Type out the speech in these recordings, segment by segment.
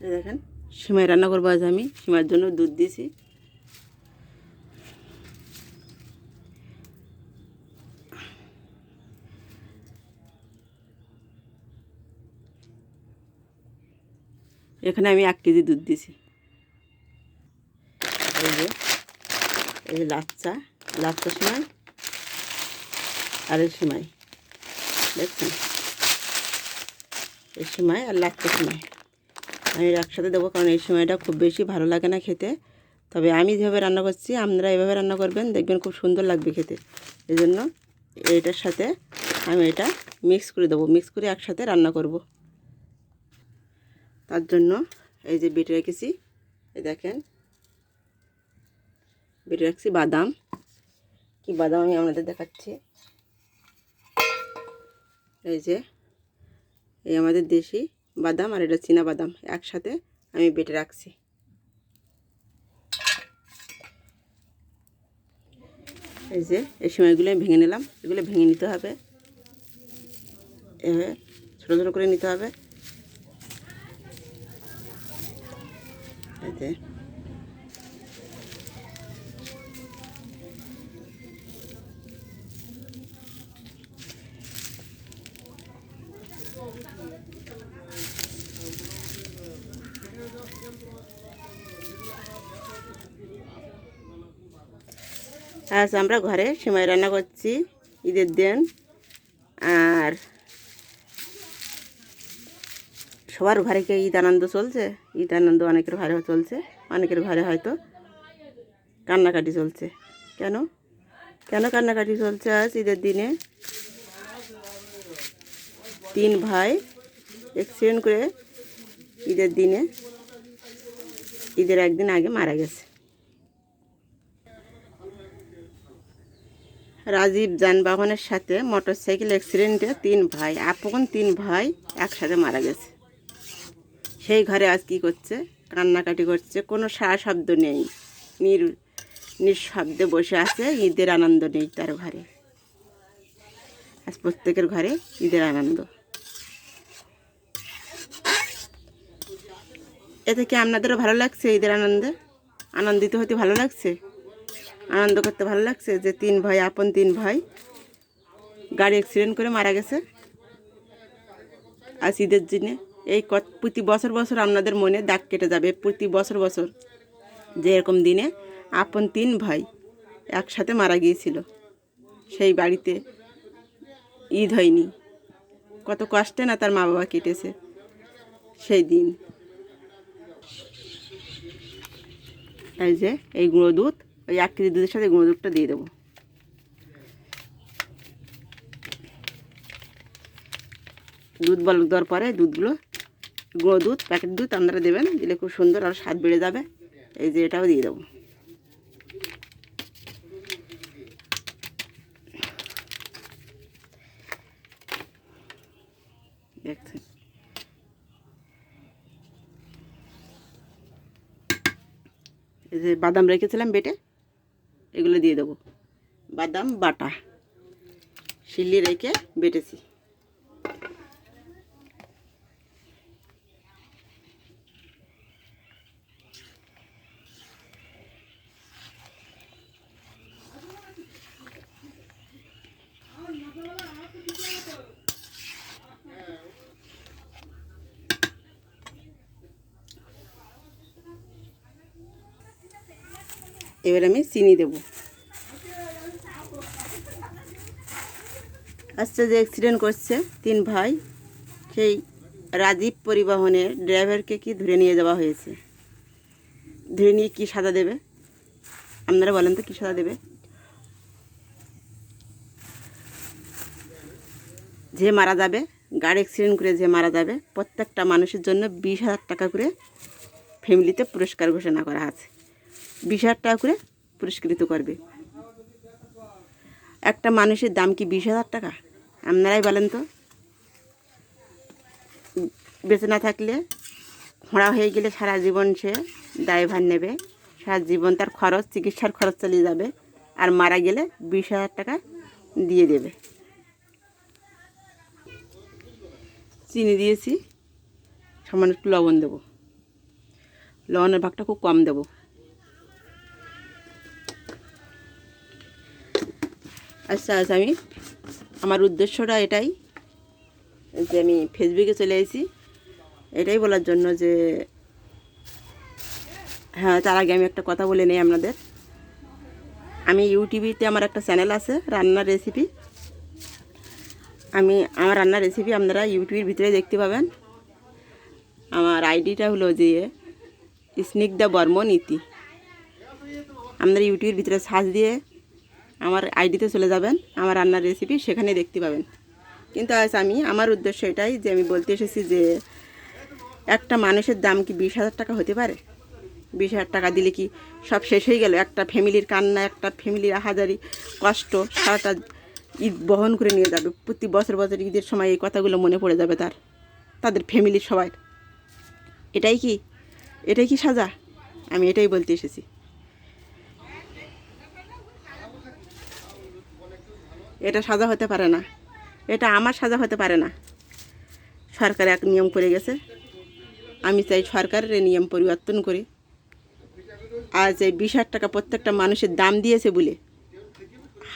দেখেন, সিমাই রান্না করব আজ আমি। সিমাইয়ের জন্য দুধ দিয়েছি এখানে আমি এক কেজি দুধ দিয়েছি এই যে এই যে লাচ্চা লাচ্চা সিমাই আর এই সিমাই। দেখছেন? এই সিমাই আর লাচ্চা সিমাই। আমি একসাথে দেবো কারণ এই সময়টা খুব বেশি ভালো লাগে না খেতে। তবে আমি যেভাবে রান্না করছি, আপনারা এভাবে রান্না করবেন, দেখবেন খুব সুন্দর লাগবে খেতে। এই জন্য এইটার সাথে আমি এটা মিক্স করে দেবো মিক্স করে একসাথে রান্না করব। তার জন্য এই যে বেটে রেখেছি, এই দেখেন। বেটে রাখছি বাদাম। কি বাদাম আমি আপনাদের দেখাচ্ছি। এই যে, এই আমাদের দেশি বাদাম আর এটা চীনা বাদাম একসাথে আমি বেটে রাখছি। এই যে, এই সময়গুলো আমি ভেঙে নিলাম। এগুলো ভেঙে নিতে হবে। এভাবে ছোটো ছোটো করে নিতে হবে। এই যে আজ আমরা ঘরে সিমাই রান্না করছি, ঈদের দিন। আর সবার ঘরে কি ঈদ আনন্দ চলছে? ঈদ আনন্দ অনেকের ঘরে চলছে, অনেকের ঘরে হয়তো কান্নাকাটি চলছে। কেন? কেন কান্নাকাটি চলছে আজ ঈদের দিনে? তিন ভাই অ্যাক্সিডেন্ট করে ঈদের দিনে, ঈদের একদিন আগে মারা গেছে। রাজীব যানবাহনের সাথে মোটরসাইকেল অ্যাক্সিডেন্টে তিন ভাই, আপন তিন ভাই একসাথে মারা গেছে। সেই ঘরে আজ কী করছে? কান্নাকাটি করছে, কোনো সারা শব্দ নেই। নির, নিঃশব্দে বসে আছে, ঈদের আনন্দ নেই তার ঘরে। আজ প্রত্যেকের ঘরে ঈদের আনন্দ। এতে কি আপনাদেরও ভালো লাগছে ঈদের আনন্দে? আনন্দিত হতে ভালো লাগছে? আনন্দ করতে ভালো লাগছে যে তিন ভাই, আপন তিন ভাই গাড়ি অ্যাক্সিডেন্ট করে মারা গেছে। আর ঈদের দিনে এই প্রতি বছর বছর আপনাদের মনে দাগ কেটে যাবে, প্রতি বছর বছর যে এরকম দিনে আপন তিন ভাই একসাথে মারা গিয়েছিল। সেই বাড়িতে ঈদ হয়নি। কত কষ্টে না তার মা বাবা কেটেছে সেই দিন। এই যে, এই গুঁড়ো দুধ ওই এক কেজি দুধের সাথে গুঁড়ো দুধটা দিয়ে দেবো। দুধ বল দেওয়ার পরে দুধগুলো, গুঁড়ো দুধ, প্যাকেট দুধ আপনারা দেবেন, দিলে খুব সুন্দর আর স্বাদ বেড়ে যাবে। এই যে এটাও দিয়ে দেবো। এই যে বাদাম রেখেছিলাম বেটে। এগুলো দিয়ে দেবো। বাদাম বাটা। শিল্লি রেখে বেটেছি। এবার আমি চিনি দেব। আচ্ছা যে অ্যাক্সিডেন্ট করছে, তিন ভাই, সেই রাজীব পরিবহনের ড্রাইভারকে কি ধরে নিয়ে যাওয়া হয়েছে? ধরে নিয়ে কী সাদা দেবে? আপনারা বলেন তো কী সাদা দেবে? যে মারা যাবে, গাড়ি অ্যাক্সিডেন্ট করে যে মারা যাবে, প্রত্যেকটা মানুষের জন্য বিশ হাজার টাকা করে ফ্যামিলিতে পুরস্কার ঘোষণা করা আছে। বিশ হাজার টাকা করে পুরস্কৃত করবে। একটা মানুষের দাম কি বিশ হাজার টাকা? আপনারাই বলেন তো। বেঁচে না থাকলে খোঁড়া হয়ে গেলে সারা জীবন সে দায়ভার নেবে। সারা জীবন তার খরচ, চিকিৎসার খরচ চালিয়ে যাবে আর মারা গেলে বিশ হাজার টাকা দিয়ে দেবে। চিনি দিয়েছি, সামান্য একটু লবণ দেবো। লবণের ভাগটা খুব কম দেব। আচ্ছা আচ্ছা আমি আমার উদ্দেশ্যটা এটাই যে আমি ফেসবুকে চলে এসেছি এটাই বলার জন্য যে হ্যাঁ তার আগে আমি একটা কথা বলে নিই আপনাদের। আমি ইউটিউবিতে আমার একটা চ্যানেল আছে, রান্নার রেসিপি আমি, আমার রান্নার রেসিপি আপনারা ইউটিউবের ভিতরে দেখতে পাবেন। আমার আইডিটা হলো যে, স্নিগ্ধা বর্মনীতি। আপনারা ইউটিউবের ভিতরে সার্চ দিয়ে আমার আইডিতে চলে যাবেন, আমার রান্নার রেসিপি সেখানে দেখতে পাবেন। কিন্তু আজ আমি, আমার উদ্দেশ্য এটাই যে আমি বলতে এসেছি যে একটা মানুষের দাম কি বিশ হাজার টাকা হতে পারে? বিশ হাজার টাকা দিলে কি সব শেষ হয়ে গেল? একটা ফ্যামিলির কান্না, একটা ফ্যামিলির হাজারি কষ্ট সারাটা ঈদ বহন করে নিয়ে যাবে। প্রতি বছর বছর ঈদের সময় এই কথাগুলো মনে পড়ে যাবে তার, তাদের ফ্যামিলির সবাই এটাই কি? এটাই কি সাজা? আমি এটাই বলতে এসেছি। এটা সাজা হতে পারে না। এটা আমার সাজা হতে পারে না। সরকার এক নিয়ম করে গেছে। আমি চাই সরকারের এই নিয়ম পরিবর্তন করে। আজ এই বিশ টাকা প্রত্যেকটা মানুষের দাম দিয়েছে বলে,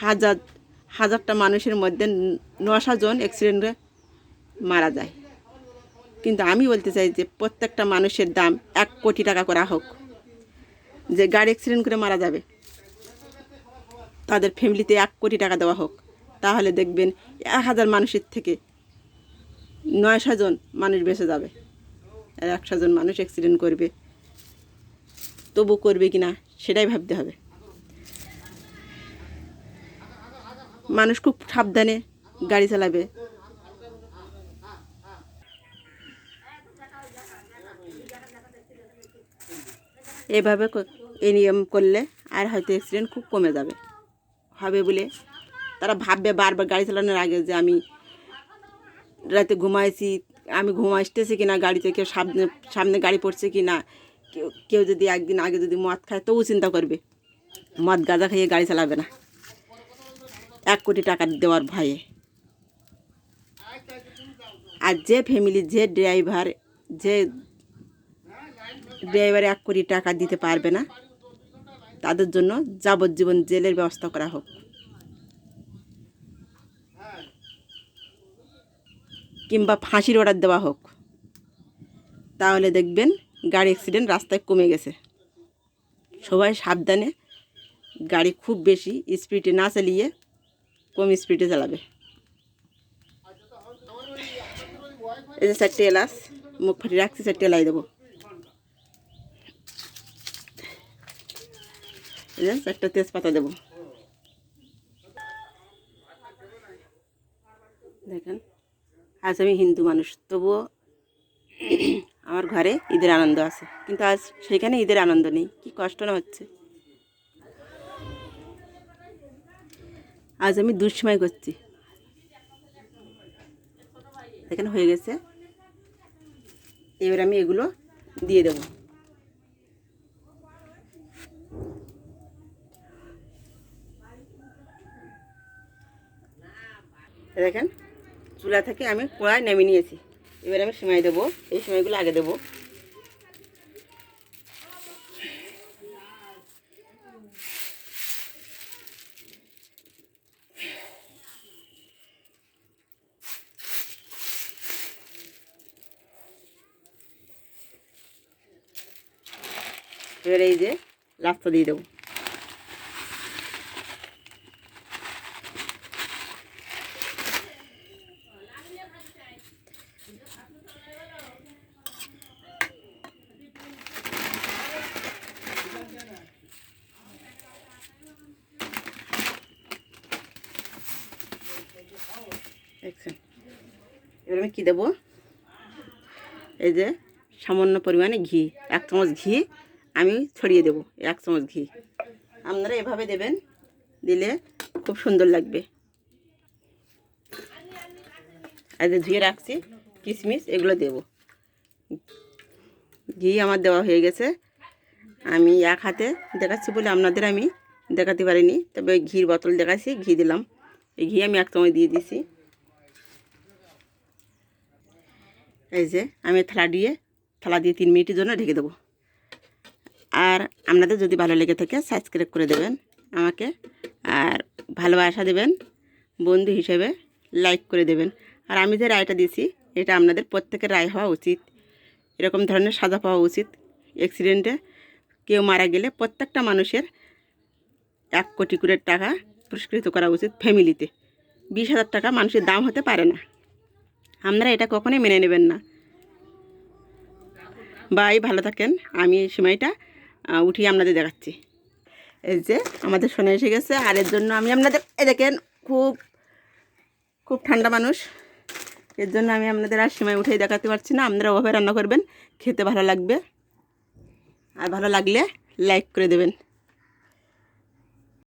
হাজার, হাজারটা মানুষের মধ্যে নশা জন অ্যাক্সিডেন্টে মারা যায়। কিন্তু আমি বলতে চাই যে প্রত্যেকটা মানুষের দাম এক কোটি টাকা করা হোক। যে গাড়ি অ্যাক্সিডেন্ট করে মারা যাবে, তাদের ফ্যামিলিতে এক কোটি টাকা দেওয়া হোক। তাহলে দেখবেন এক হাজার মানুষের থেকে নয়শো জন মানুষ বেঁচে যাবে আর একশো জন মানুষ অ্যাক্সিডেন্ট করবে। তবু করবে কি না সেটাই ভাবতে হবে। মানুষ খুব সাবধানে গাড়ি চালাবে। এভাবে এই নিয়ম করলে আর হয়তো অ্যাক্সিডেন্ট খুব কমে যাবে। হবে বলে তারা ভাববে বারবার গাড়ি চালানোর আগে যে আমি রাতে ঘুমাইছি, আমি ঘুম আসতেছি কিনা, গাড়িতে কেউ সামনে সামনে গাড়ি পড়ছে কি না কেউ কেউ যদি একদিন আগে যদি মদ খায়, তবু চিন্তা করবে, মদ গাঁজা খাইয়ে গাড়ি চালাবে না। এক কোটি টাকা দেওয়ার ভয়ে। আর যে ফ্যামিলি যে ড্রাইভার যে ড্রাইভার এক কোটি টাকা দিতে পারবে না, তাদের জন্য যাবজ্জীবন জেলের ব্যবস্থা করা হোক। কিংবা ফাঁসির অর্ডার দেওয়া হোক, তাহলে দেখবেন গাড়ি অ্যাক্সিডেন্ট রাস্তায় কমে গেছে। সবাই সাবধানে গাড়ি খুব বেশি স্পিডে না চালিয়ে কম স্পিডে চালাবে। এই যে চারটে এলাচ, মুখ ফাটি রাখছি, চারটে এলাই দেবো। এই যে চারটে তেজপাতা দেবো। দেখেন আজ আমি হিন্দু মানুষ, তবুও আমার ঘরে ঈদের আনন্দ আছে। কিন্তু আজ সেখানে ঈদের আনন্দ নেই, কি কষ্ট না হচ্ছে। আজ আমি দুঃসময় করছি। এখানে হয়ে গেছে। এবার আমি এগুলো দিয়ে দেবো। দেখেন চুলা থেকে আমি কড়াই নেমে নিয়েছি। এবার আমি সেমাই দেবো। এই সেমাইগুলো আগে দেবো। এবার এই যে লাস্টটা দিয়ে দেবো। এবার আমি কী দেবো? এই যে সামান্য পরিমাণে ঘি, এক চামচ ঘি আমি ছড়িয়ে দেবো, এক চামচ ঘি। আপনারা এভাবে দেবেন, দিলে খুব সুন্দর লাগবে। আর যে ধুয়ে রাখছি, কিশমিশ এগুলো দেব। ঘি আমার দেওয়া হয়ে গেছে। আমি এক হাতে দেখাচ্ছি বলে আপনাদের আমি দেখাতে পারিনি, তবে ঘির বোতল দেখাচ্ছি, ঘি দিলাম। এই ঘি আমি এক চামচ দিয়ে দিছি। এই যে, আমি থালা দিয়ে থালা দিয়ে তিন মিনিটের জন্য ঢেকে দেবো। আর আপনাদের যদি ভালো লেগে থাকে সাবস্ক্রাইব করে দেবেন আমাকে। আর ভালোবাসা দেবেন, বন্ধু হিসেবে লাইক করে দেবেন। আর আমি যে রায়টা দিছি এটা আপনাদের প্রত্যেকের রায় হওয়া উচিত। এরকম ধরনের সাজা পাওয়া উচিত। অ্যাক্সিডেন্টে কেউ মারা গেলে প্রত্যেকটা মানুষের এক কোটি করে টাকা পুরস্কৃত করা উচিত ফ্যামিলিতে বিশ হাজার টাকা মানুষের দাম হতে পারে না। আপনারা এটা কখনোই মেনে নেবেন না। বাই, ভালো থাকেন। আমি এই সময়টা উঠিয়ে আপনাদের দেখাচ্ছি। এই যে আমাদের শোনা এসে গেছে, আর এর জন্য আমি আপনাদের এ দেখেন, খুব খুব ঠান্ডা মানুষ। এর জন্য আমি আপনাদের আর সময় উঠেই দেখাতে পারছি না। আপনারা ওভাবে রান্না করবেন, খেতে ভালো লাগবে। আর ভালো লাগলে লাইক করে দেবেন।